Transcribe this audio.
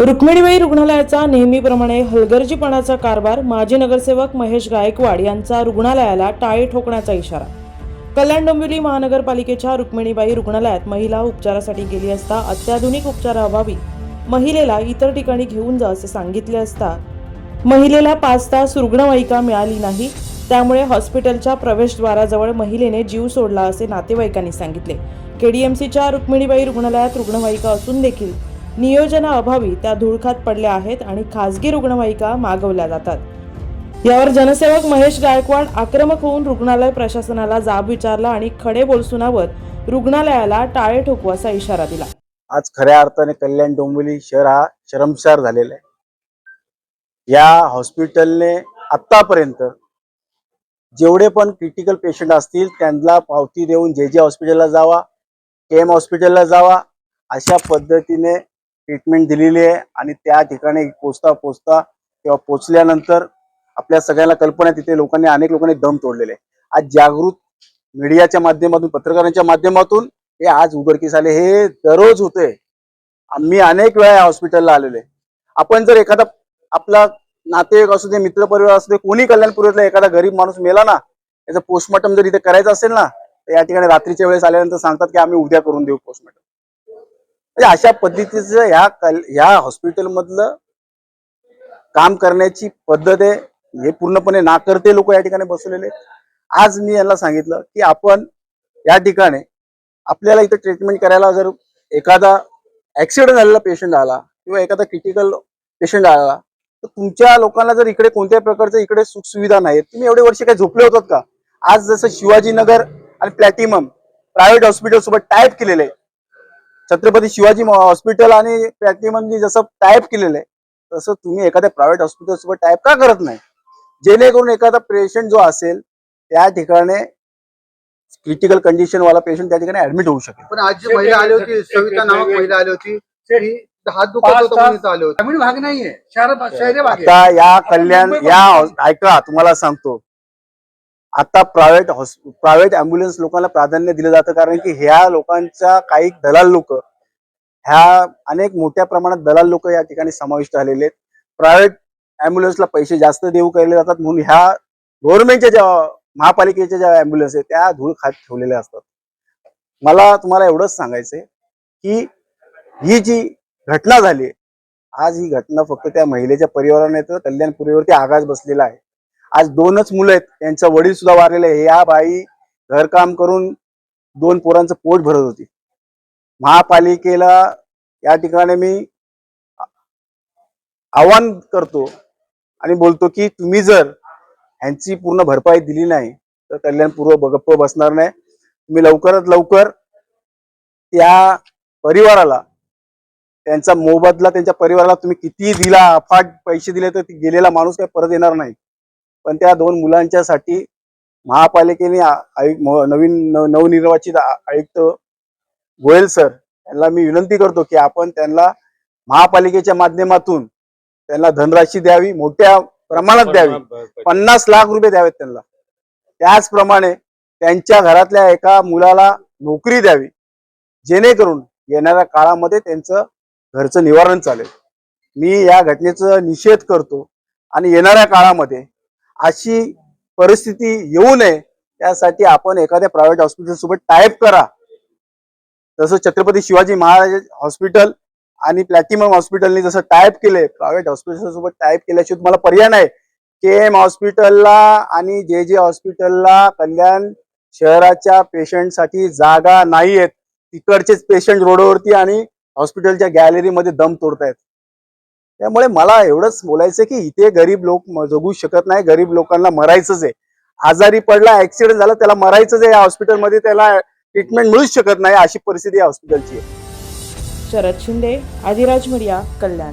रुक्मिणीबाई रुग्णालयाचा नेहमीप्रमाणे हलगर्जीपणाचा कारभार माजी नगरसेवक महेश गायकवाड यांचा रुग्णालयाला टाळे ठोकण्याचा इशारा. कल्याण डोंबिवली महानगरपालिकेच्या रुक्मिणीबाई रुग्णालयात महिला उपचारासाठी गेली असता अत्याधुनिक उपचाराअभावी महिलेला इतर ठिकाणी घेऊन जा असे सांगितले असता महिलेला पाच तास रुग्णवाहिका मिळाली नाही. त्यामुळे हॉस्पिटलच्या प्रवेशद्वाराजवळ महिलेने जीव सोडला असे नातेवाईकांनी सांगितले. केडीएमसीच्या रुक्मिणीबाई रुग्णालयात रुग्णवाहिका असून देखील नियोजनाअभावी त्या धुळखात पडल्या आहेत आणि खासगी रुग्णवाहिका मागवल्या जातात. यावर जनसेवक महेश गायकवाड आक्रमक होऊन रुग्णालय प्रशासनाला जाब विचारला आणि खडे बोलसुनावत रुग्णालयाला टाळे ठोकू असा इशारा दिला. आज खऱ्या अर्थाने कल्याण डोंबिवली शहर हा शरमसार झालेला आहे. या हॉस्पिटलने आतापर्यंत जेवढे पण क्रिटिकल पेशंट असतील त्यांना पावती देऊन जे जे हॉस्पिटलला जावा के एम हॉस्पिटलला जावा अशा पद्धतीने ट्रीटमेंट दिलेली आहे आणि त्या ठिकाणी पोचता पोचता किंवा पोचल्यानंतर आपल्या सगळ्यांना कल्पना तिथे लोकांनी अनेक लोकांनी दम तोडलेले आज जागृत मीडियाच्या माध्यमातून पत्रकारांच्या माध्यमातून हे आज उघडकीस आले. हे दररोज होते. आम्ही अनेक वेळा हॉस्पिटलला आलेले आपण जर एखादा आपला नातेवाईक असू दे मित्रपरिवार असू दे कोणी कल्याणपुरीतला एखादा गरीब माणूस मेला ना याचं पोस्टमॉर्टम जर इथे करायचं असेल ना तर या ठिकाणी रात्रीच्या वेळेस आल्यानंतर सांगतात की आम्ही उद्या करून देऊ पोस्टमॉर्टम म्हणजे अशा पद्धतीचं ह्या कल ह्या हॉस्पिटलमधलं काम करण्याची पद्धत आहे. हे पूर्णपणे नाकर्ते लोक या ठिकाणी बसवलेले आज मी यांना सांगितलं की आपण या ठिकाणी आपल्याला इथं ट्रीटमेंट करायला जर एखादा ऍक्सिडेंट झालेला पेशंट आला किंवा एखादा क्रिटिकल पेशंट आला तर तुमच्या लोकांना जर इकडे कोणत्याही प्रकारचं इकडे सुखसुविधा नाहीत नाही तुम्ही एवढे वर्ष काही झोपले होतात का? आज जसं शिवाजीनगर आणि प्लॅटिनम प्रायव्हेट हॉस्पिटल सोबत टाईप केलेले आहे. छत्रपती शिवाजी हॉस्पिटल आणि प्लॅटिनमनी जसं टाईप केलेलं आहे तसं तुम्ही एखाद्या प्रायव्हेट हॉस्पिटल सोबत टाईप का करत नाही? जेणेकरून एखादा पेशंट जो असेल त्या ठिकाणी क्रिटिकल कंडिशन वाला पेशंट त्या ठिकाणी ऍडमिट होऊ शकेल. पण आज जी महिला आली होती सविता नामक महिला आली होती ती हात दुखत आली होती. ग्रामीण भाग नाहीये शहरात शहरी भाग. आहे. आता या कल्याण या ऐका तुम्हाला सांगतो. आता प्रायव्हेट प्रायव्हेट अँब्युलन्स लोकांना प्राधान्य दिलं जातं कारण की ह्या लोकांच्या काही दलाल लोक ह्या अनेक मोठ्या प्रमाणात दलाल लोक या ठिकाणी समाविष्ट झालेले आहेत. प्रायव्हेट अँब्युलन्सला पैसे जास्त देऊ केले जातात म्हणून ह्या गव्हर्नमेंटच्या ज्या महापालिकेच्या ज्या अँब्युलन्स आहेत त्या धूळ खात ठेवलेल्या असतात. मला तुम्हाला एवढंच सांगायचंय की ही जी घटना झाली आज ही घटना फक्त त्या महिलेच्या परिवाराने तर कल्याणपुरीवरती आघात बसलेला आहे. आज दोनच मुलं आहेत. त्यांचा वडील सुद्धा वारलेले आहे या बाई घरकाम करून दोन पोरांचं पोट भरत होती. महापालिकेला या ठिकाणी मी आवाहन करतो आणि बोलतो की तुम्ही जर ह्यांची पूर्ण भरपाई दिली नाही तर कल्याणपूर्व गप्प बसणार नाही. तुम्ही लवकरात लवकर त्या परिवाराला त्यांचा मोबदला त्यांच्या परिवाराला तुम्ही किती दिला अफाट पैसे दिले तर ती गेलेला माणूस काही परत येणार नाही. पण त्या दोन मुलांच्यासाठी महापालिकेने आ- आयु- म- नवीन नवनिर्वाचित आयुक्त गोयल सर यांना मी विनंती करतो की आपण त्यांना महापालिकेच्या माध्यमातून त्यांना धनराशी द्यावी मोठ्या प्रमाणात द्यावी. पन्नास लाख रुपये द्यावेत त्यांना. त्याचप्रमाणे त्यांच्या घरातल्या एका मुलाला नोकरी द्यावी जेणेकरून येणाऱ्या काळामध्ये त्यांचं घरचं निवारण चालेल. मी या घटनेचा निषेध करतो आणि येणाऱ्या काळामध्ये अशी परिस्थिती येऊ नये त्यासाठी आपण एखाद्या प्रायव्हेट हॉस्पिटल सोबत टाईप करा. जसं छत्रपती शिवाजी महाराज हॉस्पिटल आणि प्लॅटिनम हॉस्पिटलने जसं टाईप केले प्रायव्हेट हॉस्पिटल सोबत टाईप केल्याशिवाय तुम्हाला पर्याय नाही. के एम हॉस्पिटलला आणि जे जे हॉस्पिटलला कल्याण शहराच्या पेशंटसाठी जागा नाही आहेत तिकडचेच पेशंट रोडवरती आणि हॉस्पिटलच्या गॅलरीमध्ये दम तोडतायत. त्यामुळे मला एवढंच बोलायचं की इथे गरीब लोक जगू शकत नाही गरीब लोकांना मरायचंच आहे. आजारी पडला ऍक्सिडेंट झाला त्याला मरायचंच आहे या हॉस्पिटलमध्ये त्याला ट्रीटमेंट मिळूच शकत नाही अशी परिस्थिती या हॉस्पिटलची आहे. शरद शिंदे आदिराज मीडिया कल्याण.